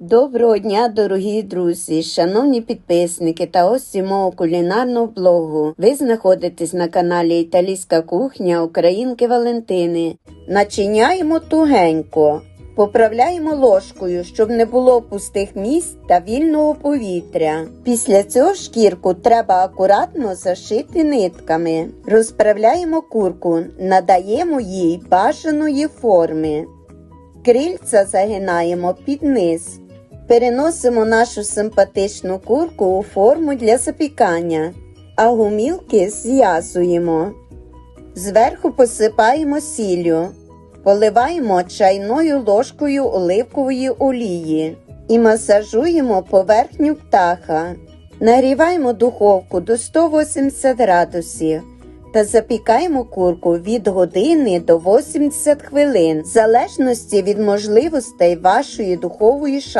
Доброго дня, дорогі друзі, шановні підписники та гості мого кулінарного блогу. Ви знаходитесь на каналі Італійська кухня Українки Валентини. Начиняємо тугенько, поправляємо ложкою, щоб не було пустих місць та вільного повітря. Після цього шкірку треба акуратно зашити нитками. Розправляємо курку, надаємо їй бажаної форми. Крильця загинаємо під низ. Переносимо нашу симпатичну курку у форму для запікання, а гумілки зв'язуємо. Зверху посипаємо сіллю, поливаємо чайною ложкою оливкової олії і масажуємо поверхню птаха. Нагріваємо духовку до 180 градусів та запікаємо курку від години до 80 хвилин, в залежності від можливостей вашої духової шафи.